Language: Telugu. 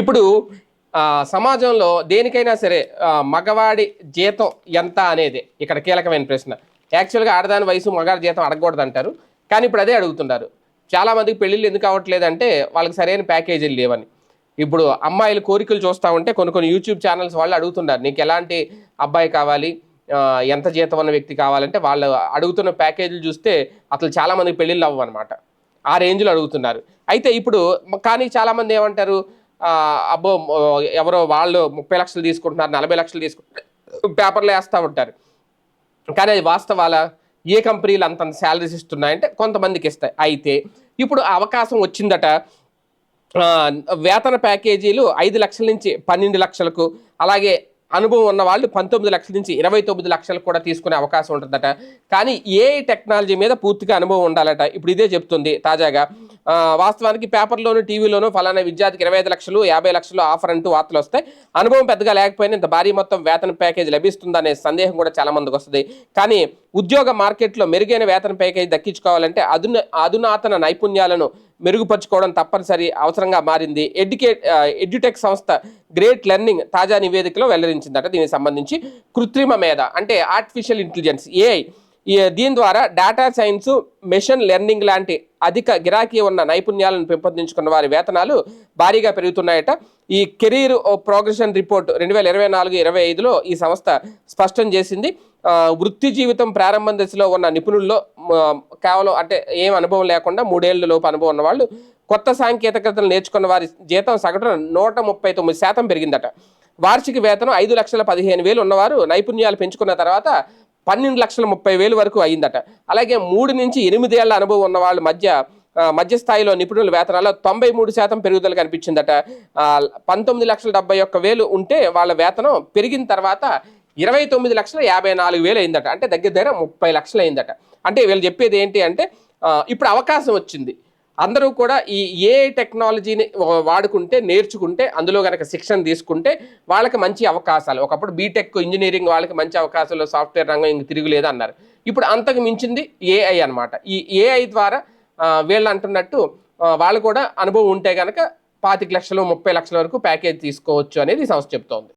ఇప్పుడు సమాజంలో దేనికైనా సరే మగవాడి జీతం ఎంత అనేది ఇక్కడ కీలకమైన ప్రశ్న. యాక్చువల్గా ఆడదాని వయసు మగాడి జీతం అడగకూడదు అంటారు కానీ ఇప్పుడు అదే అడుగుతున్నారు. చాలామందికి పెళ్ళిళ్ళు ఎందుకు అవ్వట్లేదంటే వాళ్ళకి సరైన ప్యాకేజీలు లేవని. ఇప్పుడు అమ్మాయిల కోరికలు చూస్తూ ఉంటే కొన్ని కొన్ని యూట్యూబ్ ఛానల్స్ వాళ్ళు అడుగుతున్నారు నీకు ఎలాంటి అబ్బాయి కావాలి? ఎంత జీతం ఉన్న వ్యక్తి కావాలంటే వాళ్ళు అడుగుతున్న ప్యాకేజీలు చూస్తే అసలు చాలామందికి పెళ్ళిళ్ళు అవ్వవు అనమాట ఆ రేంజ్లో అడుగుతున్నారు. అయితే ఇప్పుడు కానీ చాలామంది ఏమంటారు? అబ్బో ఎవరో వాళ్ళు ముప్పై లక్షలు తీసుకుంటున్నారు నలభై లక్షలు తీసుకుంటున్నారు పేపర్లు వేస్తూ ఉంటారు. కానీ అది వాస్తవాల ఏ కంపెనీలు అంతంత శాలరీస్ ఇస్తున్నాయంటే కొంతమందికి ఇస్తాయి. అయితే ఇప్పుడు అవకాశం వచ్చిందట వేతన ప్యాకేజీలు ఐదు లక్షల నుంచి పన్నెండు లక్షలకు అలాగే అనుభవం ఉన్న వాళ్ళు పంతొమ్మిది లక్షల నుంచి ఇరవై తొమ్మిది లక్షలు కూడా తీసుకునే అవకాశం ఉంటుందట. కానీ ఏ టెక్నాలజీ మీద పూర్తిగా అనుభవం ఉండాలట? ఇప్పుడు ఇదే చెప్తుంది తాజాగా. వాస్తవానికి పేపర్లోను టీవీలోను ఫలానా విద్యార్థికి ఇరవై ఐదు లక్షలు యాభై లక్షలు ఆఫర్ అంటూ వార్తలు వస్తాయి. అనుభవం పెద్దగా లేకపోయినా ఇంత భారీ మొత్తం వేతన ప్యాకేజ్ లభిస్తుందనే సందేహం కూడా చాలా మందికి వస్తుంది. కానీ ఉద్యోగ మార్కెట్లో మెరుగైన వేతన ప్యాకేజీ దక్కించుకోవాలంటే అధున అధునాతన నైపుణ్యాలను మెరుగుపరుచుకోవడం తప్పనిసరి అవసరంగా మారింది. ఎడ్యుకేట్ ఎడ్యుటెక్ సంస్థ గ్రేట్ లెర్నింగ్ తాజా నివేదికలో వెల్లడించిందట. దీనికి సంబంధించి కృత్రిమ మేధ అంటే ఆర్టిఫిషియల్ ఇంటెలిజెన్స్ ఏఐ దీని ద్వారా డేటా సైన్స్ మెషిన్ లెర్నింగ్ లాంటి అధిక గిరాకీ ఉన్న నైపుణ్యాలను పెంపొందించుకున్న వారి వేతనాలు భారీగా పెరుగుతున్నాయట. ఈ కెరీర్ ప్రోగ్రెషన్ రిపోర్ట్ రెండు వేల ఇరవై నాలుగు ఇరవై ఐదులో ఈ సంస్థ స్పష్టం చేసింది. వృత్తి జీవితం ప్రారంభం దశలో ఉన్న నిపుణుల్లో కేవలం అంటే ఏం అనుభవం లేకుండా మూడేళ్ళ లోపు అనుభవం ఉన్న వాళ్ళు కొత్త సాంకేతికతలు నేర్చుకున్న వారి జీతం సగటున నూట ముప్పై తొమ్మిది శాతం పెరిగిందట. వార్షిక వేతనం ఐదు లక్షల పదిహేను వేలు ఉన్నవారు నైపుణ్యాలు పెంచుకున్న తర్వాత పన్నెండు లక్షల ముప్పై వేలు వరకు అయిందట అలాగే మూడు నుంచి ఎనిమిదేళ్ళ అనుభవం ఉన్న వాళ్ళ మధ్య మధ్యస్థాయిలో మధ్య స్థాయిలో నిపుణుల వేతనాల్లో తొంభై మూడు శాతం పెరుగుదల కనిపించిందట. పంతొమ్మిది లక్షల డెబ్బై ఒక్క వేలు ఉంటే వాళ్ళ వేతనం పెరిగిన తర్వాత ఇరవై తొమ్మిది లక్షల యాభై నాలుగు వేలు అయిందట అంటే దగ్గర దగ్గర ముప్పై లక్షలు అయిందట అంటే వీళ్ళు చెప్పేది ఏంటి అంటే ఇప్పుడు అవకాశం వచ్చింది. అందరూ కూడా ఈ ఏ టెక్నాలజీని వాడుకుంటే నేర్చుకుంటే అందులో కనుక శిక్షణ తీసుకుంటే వాళ్ళకి మంచి అవకాశాలు. ఒకప్పుడు బీటెక్ ఇంజనీరింగ్ వాళ్ళకి మంచి అవకాశాలు సాఫ్ట్వేర్ రంగం ఇంక తిరుగులేదు అన్నారు ఇప్పుడు అంతకు మించింది ఏఐ అన్నమాట. ఈ ఏఐ ద్వారా వీళ్ళు అంటున్నట్టు వాళ్ళు కూడా అనుభవం ఉంటే కనుక పాతిక లక్షలు ముప్పై లక్షల వరకు ప్యాకేజ్ తీసుకోవచ్చు అనేది సంస్థ చెప్తోంది.